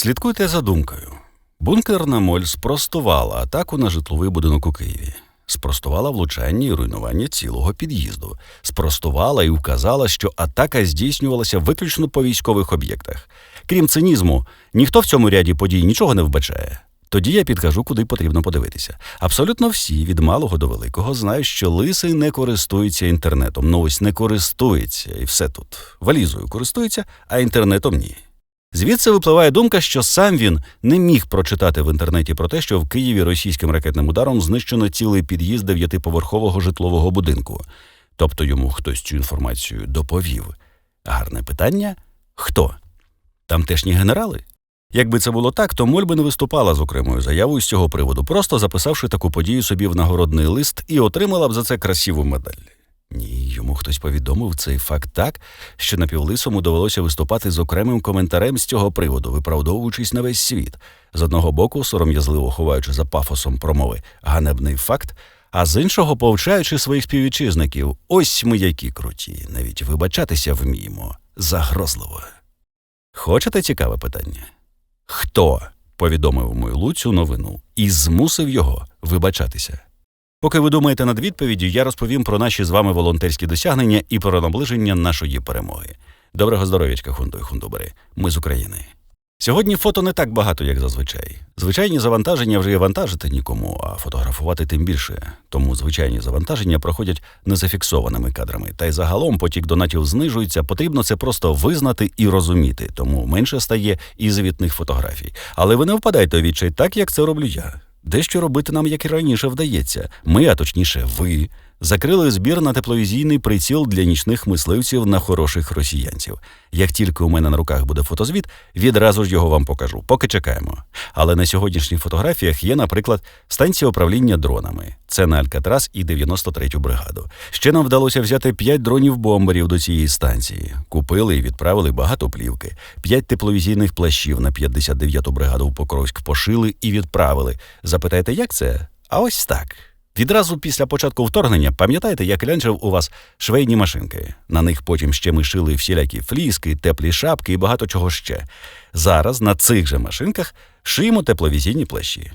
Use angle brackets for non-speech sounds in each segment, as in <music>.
Слідкуйте за думкою. Бункерна моль спростувала атаку на житловий будинок у Києві, спростувала влучання і руйнування цілого під'їзду, спростувала і вказала, що атака здійснювалася виключно по військових об'єктах. Крім цинізму, ніхто в цьому ряді подій нічого не вбачає. Тоді я підкажу, куди потрібно подивитися. Абсолютно всі, від малого до великого, знають, що лисий не користується інтернетом. Ну ось не користується, і все тут. Валізою користується, а інтернетом ні. Звідси випливає думка, що сам він не міг прочитати в інтернеті про те, що в Києві російським ракетним ударом знищено цілий під'їзд дев'ятиповерхового житлового будинку. Тобто йому хтось цю інформацію доповів. Гарне питання хто? Тамтешні генерали? Якби це було так, то Моль би не виступала з окремою заявою з цього приводу, просто записавши таку подію собі в нагородний лист і отримала б за це красиву медаль. Ні, йому хтось повідомив цей факт так, що напівлисому довелося виступати з окремим коментарем з цього приводу, виправдовуючись на весь світ. З одного боку, сором'язливо ховаючи за пафосом промови ганебний факт, а з іншого повчаючи своїх співвітчизників. Ось ми які круті, навіть вибачатися вміємо. Загрозливо. Хочете цікаве питання? Хто повідомив Мойлу цю новину і змусив його вибачатися? Поки ви думаєте над відповіддю, я розповім про наші з вами волонтерські досягнення і про наближення нашої перемоги. Доброго здоров'ячка, хунду і хундубери. Ми з України. Сьогодні фото не так багато, як зазвичай. Звичайні завантаження вже і вантажити нікому, а фотографувати тим більше. Тому звичайні завантаження проходять незафіксованими кадрами. Та й загалом потік донатів знижується. Потрібно це просто визнати і розуміти, тому менше стає і звітних фотографій. Але ви не впадайте у відчай так, як це роблю я. Дещо робити нам, як і раніше, вдається. Ми, а точніше, ви, закрили збір на тепловізійний приціл для нічних мисливців на хороших росіянців. Як тільки у мене на руках буде фотозвіт, відразу ж його вам покажу. Поки чекаємо. Але на сьогоднішніх фотографіях є, наприклад, станція управління дронами. Це на Алькатрас і 93-ю бригаду. Ще нам вдалося взяти 5 дронів-бомберів до цієї станції. Купили і відправили багато плівки. 5 тепловізійних плащів на 59-ту бригаду в Покровськ пошили і відправили. Запитаєте, як це? А ось так. Відразу після початку вторгнення пам'ятаєте, як лянчив у вас швейні машинки. На них потім ще ми шили всілякі фліски, теплі шапки і багато чого ще. Зараз на цих же машинках шиємо тепловізійні плащі.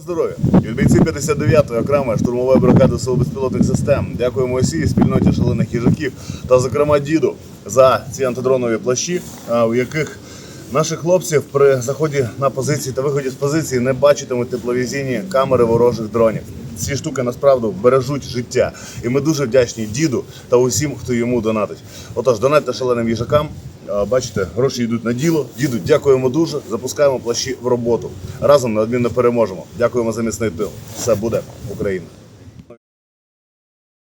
Здоров'я. Від бійців 59-ї окремої штурмової бригади сил безпілотних систем. Дякуємо усій спільноті шалених їжаків та, зокрема, діду за ці антидронові плащі, у яких наших хлопців при заході на позиції та виході з позиції не бачитимуть тепловізійні камери ворожих дронів. Ці штуки насправді бережуть життя. І ми дуже вдячні діду та усім, хто йому донатить. Отож, донатьте шаленим їжакам. Бачите, гроші йдуть на діло. Діду, дякуємо дуже. Запускаємо плащі в роботу. Разом неодмінно переможемо. Дякуємо за міцний тил. Все буде Україна.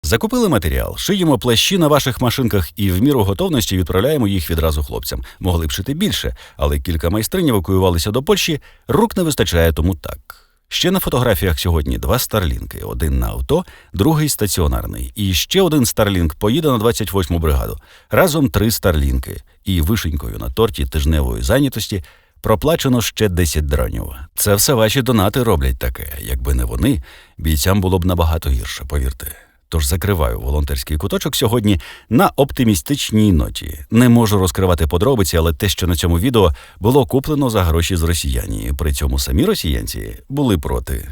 Закупили матеріал, шиємо плащі на ваших машинках і в міру готовності відправляємо їх відразу хлопцям. Могли б шити більше, але кілька майстринь евакуювалися до Польщі, рук не вистачає, тому так. Ще на фотографіях сьогодні два старлінки: один на авто, другий стаціонарний. І ще один старлінк поїде на 28-му бригаду. Разом три старлінки. І вишенькою на торті тижневої зайнятості проплачено ще 10 дронів. Це все ваші донати роблять таке. Якби не вони, бійцям було б набагато гірше, повірте. Тож закриваю волонтерський куточок сьогодні на оптимістичній ноті. Не можу розкривати подробиці, але те, що на цьому відео було куплено за гроші з росіяні. При цьому самі росіянці були проти.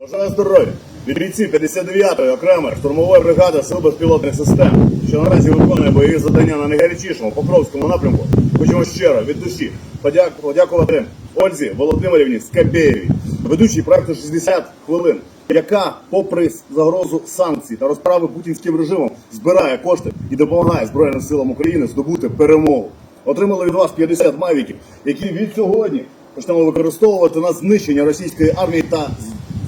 Бажаю здоров'я! Від бійців 59-ї окремої штурмової бригади сил безпілотних систем, що наразі виконує бойові завдання на найгарячішому Покровському напрямку. Хочемо щиро від душі подяк- подякувати Ользі Володимирівні Скабєєвій, ведучій проекту 60 хвилин, яка, попри загрозу санкцій та розправи путінським режимом, збирає кошти і допомагає Збройним силам України здобути перемогу. Отримали від вас 50 мавіків, які від сьогодні почнемо використовувати на знищення російської армії та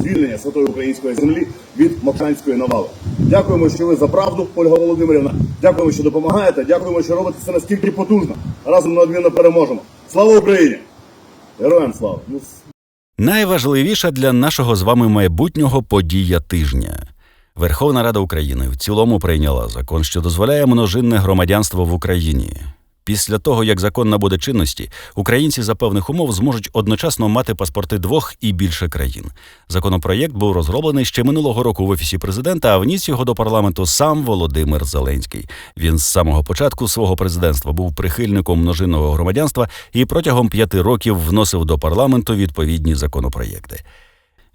звільнення святої української землі від мокшанської навали. Дякуємо, що ви за правду, Ольга Володимирівна. Дякуємо, що допомагаєте. Дякуємо, що робите це настільки потужно. Разом неодмінно переможемо. Слава Україні! Героям слава! Найважливіша для нашого з вами майбутнього подія тижня. Верховна Рада України в цілому прийняла закон, що дозволяє множинне громадянство в Україні. Після того, як закон набуде чинності, українці за певних умов зможуть одночасно мати паспорти двох і більше країн. Законопроєкт був розроблений ще минулого року в офісі президента, а вніс його до парламенту сам Володимир Зеленський. Він з самого початку свого президентства був прихильником множинного громадянства і протягом п'яти років вносив до парламенту відповідні законопроєкти.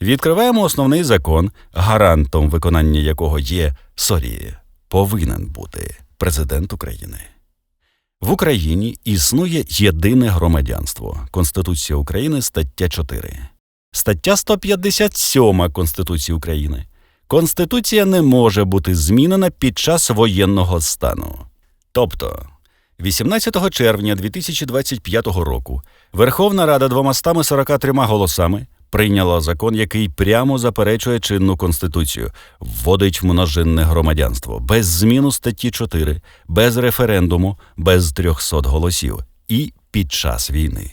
Відкриваємо основний закон, гарантом виконання якого є сорі, повинен бути президент України. В Україні існує єдине громадянство. Конституція України, стаття 4. Стаття 157 Конституції України. Конституція не може бути змінена під час воєнного стану. Тобто, 18 червня 2025 року Верховна Рада 243 голосами прийняла закон, який прямо заперечує чинну конституцію, вводить множинне громадянство без зміну статті 4, без референдуму, без 300 голосів і під час війни.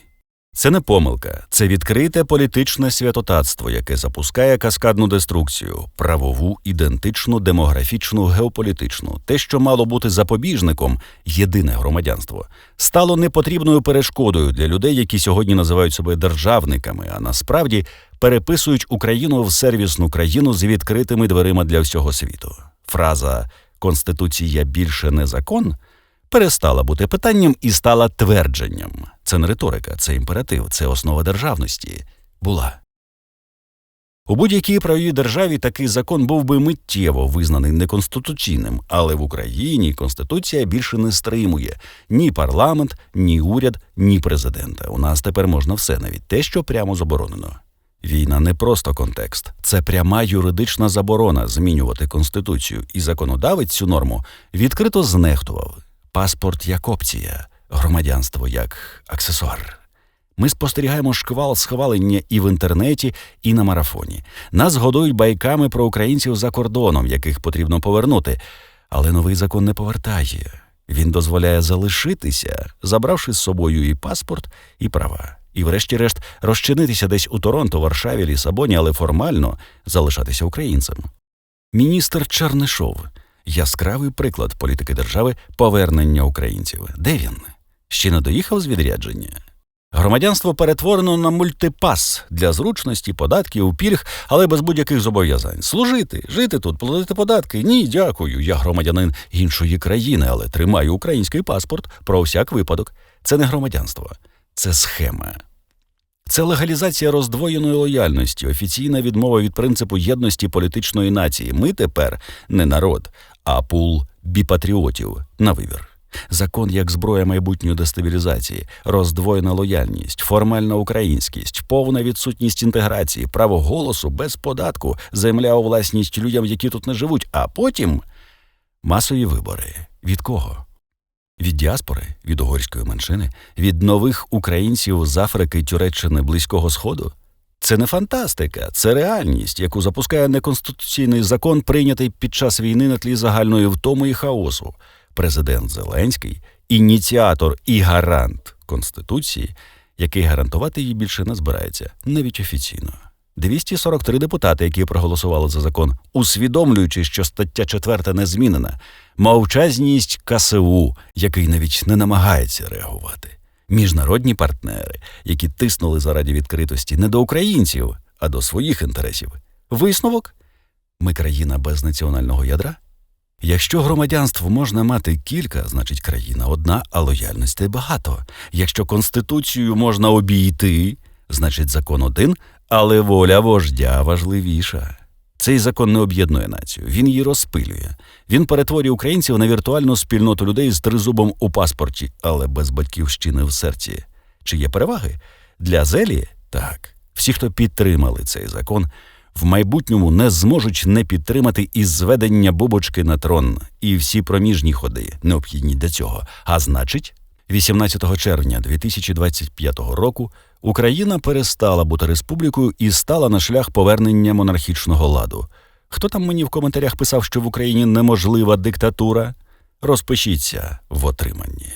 Це не помилка, це відкрите політичне святотатство, яке запускає каскадну деструкцію, правову, ідентичну, демографічну, геополітичну. Те, що мало бути запобіжником, єдине громадянство, стало непотрібною перешкодою для людей, які сьогодні називають себе державниками, а насправді переписують Україну в сервісну країну з відкритими дверима для всього світу. Фраза Конституція більше не закон перестала бути питанням і стала твердженням. Це не риторика, це імператив, це основа державності. Була. У будь-якій правовій державі такий закон був би миттєво визнаний неконституційним, але в Україні Конституція більше не стримує ні парламент, ні уряд, ні президента. У нас тепер можна все, навіть те, що прямо заборонено. Війна не просто контекст, це пряма юридична заборона змінювати конституцію, і законодавець цю норму відкрито знехтував. Паспорт як опція, громадянство як аксесуар. Ми спостерігаємо шквал схвалення і в інтернеті, і на марафоні. Нас годують байками про українців за кордоном, яких потрібно повернути. Але новий закон не повертає. Він дозволяє залишитися, забравши з собою і паспорт, і права. І, врешті-решт, розчинитися десь у Торонто, Варшаві, Лісабоні, але формально залишатися українцем. Міністр Чернишов яскравий приклад політики держави повернення українців. Де він? Ще не доїхав з відрядження. Громадянство перетворено на мультипас для зручності, податків, пільг, але без будь-яких зобов'язань. Служити, жити тут, платити податки. Ні, дякую. Я громадянин іншої країни, але тримаю український паспорт про всяк випадок. Це не громадянство, це схема. Це легалізація роздвоєної лояльності, офіційна відмова від принципу єдності політичної нації. Ми тепер не народ, а пул біпатріотів на вибір. Закон як зброя майбутньої дестабілізації, роздвоєна лояльність, формальна українськість, повна відсутність інтеграції, право голосу без податку, земля у власність людям, які тут не живуть, а потім масові вибори. Від кого? Від діаспори, від угорської меншини, від нових українців з Африки, Тюреччини, Близького Сходу. Це не фантастика, це реальність, яку запускає неконституційний закон, прийнятий під час війни на тлі загальної втоми і хаосу. Президент Зеленський ініціатор і гарант Конституції, який гарантувати її більше не збирається, навіть офіційно. 243 депутати, які проголосували за закон, усвідомлюючи, що стаття 4 не змінена, мовчазність КСУ, який навіть не намагається реагувати, міжнародні партнери, які тиснули заради відкритості не до українців, а до своїх інтересів. Висновок ми країна без національного ядра. Якщо громадянств можна мати кілька, значить країна одна, а лояльностей багато. Якщо конституцію можна обійти, значить закон один, але воля вождя важливіша. Цей закон не об'єднує націю, він її розпилює. Він перетворює українців на віртуальну спільноту людей з тризубом у паспорті, але без батьківщини в серці. Чи є переваги? Для Зелі так. Всі, хто підтримали цей закон, в майбутньому не зможуть не підтримати і зведення бубочки на трон, і всі проміжні ходи необхідні для цього. А значить, 18 червня 2025 року Україна перестала бути республікою і стала на шлях повернення монархічного ладу. Хто там мені в коментарях писав, що в Україні неможлива диктатура? Розпишіться в отриманні.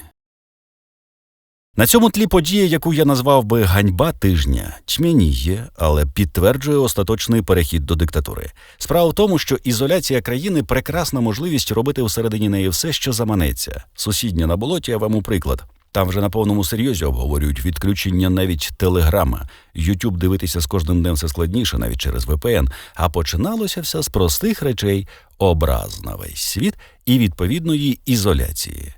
На цьому тлі подія, яку я назвав би ганьба тижня, тьмяніє, але підтверджує остаточний перехід до диктатури. Справа в тому, що ізоляція країни прекрасна можливість робити всередині неї все, що заманеться. Сусідня на болоті, я вам у приклад. Там вже на повному серйозі обговорюють відключення навіть телеграма. Ютуб дивитися з кожним днем все складніше, навіть через VPN. А починалося все з простих речей, образ на весь світ і відповідної ізоляції.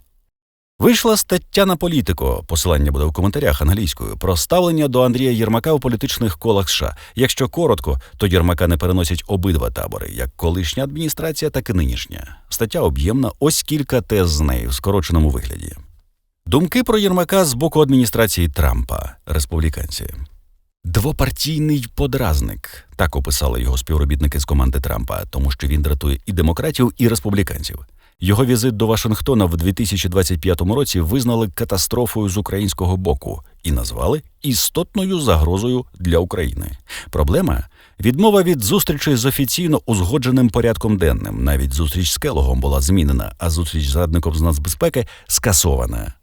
Вийшла стаття на політико, посилання буде в коментарях англійською, про ставлення до Андрія Єрмака у політичних колах США. Якщо коротко, то Єрмака не переносять обидва табори, як колишня адміністрація, так і нинішня. Стаття об'ємна, ось кілька тез з неї в скороченому вигляді. Думки про Єрмака з боку адміністрації Трампа, республіканці. Двопартійний подразник так описали його співробітники з команди Трампа, тому що він дратує і демократів, і республіканців. Його візит до Вашингтона в 2025 році визнали катастрофою з українського боку і назвали істотною загрозою для України. Проблема відмова від зустрічей з офіційно узгодженим порядком денним. Навіть зустріч з Келогом була змінена, а зустріч з радником з нацбезпеки скасована.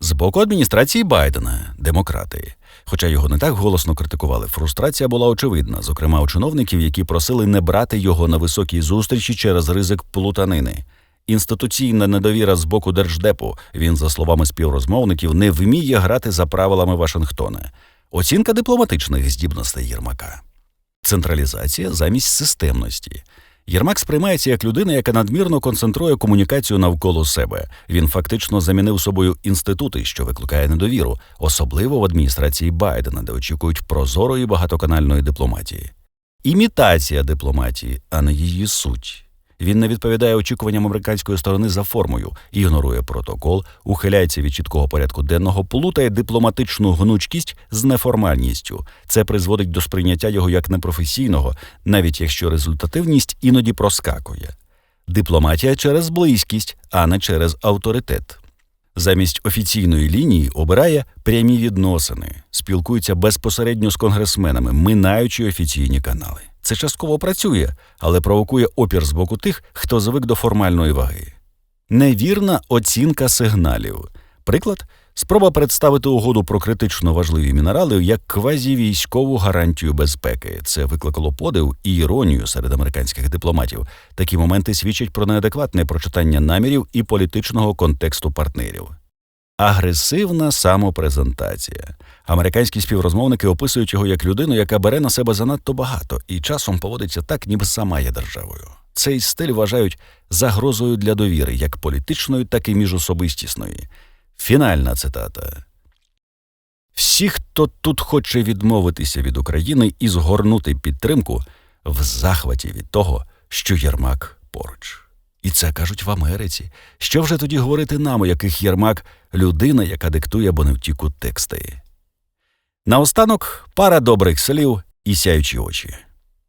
З боку адміністрації Байдена, демократи. Хоча його не так голосно критикували, фрустрація була очевидна, зокрема у чиновників, які просили не брати його на високій зустрічі через ризик плутанини. Інституційна недовіра з боку держдепу. Він, за словами співрозмовників, не вміє грати за правилами Вашингтона. Оцінка дипломатичних здібностей Єрмака. Централізація замість системності. Єрмак сприймається як людина, яка надмірно концентрує комунікацію навколо себе. Він фактично замінив собою інститути, що викликає недовіру, особливо в адміністрації Байдена, де очікують прозорої багатоканальної дипломатії. Імітація дипломатії, а не її суть. Він не відповідає очікуванням американської сторони за формою, ігнорує протокол, ухиляється від чіткого порядку денного, плутає дипломатичну гнучкість з неформальністю. Це призводить до сприйняття його як непрофесійного, навіть якщо результативність іноді проскакує. Дипломатія через близькість, а не через авторитет. Замість офіційної лінії обирає прямі відносини, спілкується безпосередньо з конгресменами, минаючи офіційні канали. Це частково працює, але провокує опір з боку тих, хто звик до формальної ваги. Невірна оцінка сигналів. Приклад спроба представити угоду про критично важливі мінерали як квазівійськову гарантію безпеки. Це викликало подив і іронію серед американських дипломатів. Такі моменти свідчать про неадекватне прочитання намірів і політичного контексту партнерів. Агресивна самопрезентація. Американські співрозмовники описують його як людину, яка бере на себе занадто багато і часом поводиться так, ніби сама є державою. Цей стиль вважають загрозою для довіри, як політичної, так і міжособистісної. Фінальна цитата. Всі, хто тут хоче відмовитися від України і згорнути підтримку, в захваті від того, що Єрмак поруч. І це кажуть в Америці. Що вже тоді говорити нам, у яких Єрмак людина, яка диктує боневтіку тексти. Наостанок пара добрих слів і сяючі очі.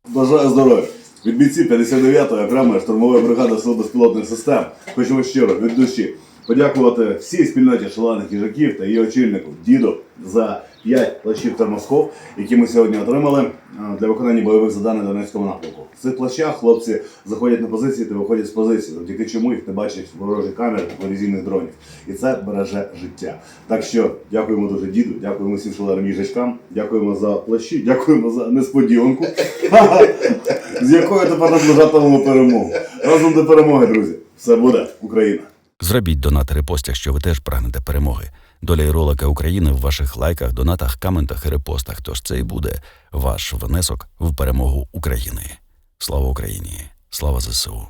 Бажаю здоров'я. Від бійців 59-ї окремої штурмової бригади Сил безпілотних систем хочемо щиро від душі подякувати всій спільноті шалених їжаків та її очільнику діду за 5 плащів термоскоп, які ми сьогодні отримали е, для виконання бойових завдань на Донецькому напрямку. В цих плащах хлопці заходять на позиції та виходять з позиції, завдяки чому їх не бачать ворожі камери телевізійних дронів. І це береже життя. Так що дякуємо дуже діду, дякуємо всім шаленим їжачкам, дякуємо за плащі, дякуємо за несподіванку, <laughs> з якою тепер наближатимемо перемогу. Разом до перемоги, друзі. Все буде Україна. Зробіть донат репостях, що ви теж прагнете перемоги. Доля і ролика України в ваших лайках, донатах, коментах і репостах. Тож це і буде ваш внесок в перемогу України. Слава Україні! Слава ЗСУ!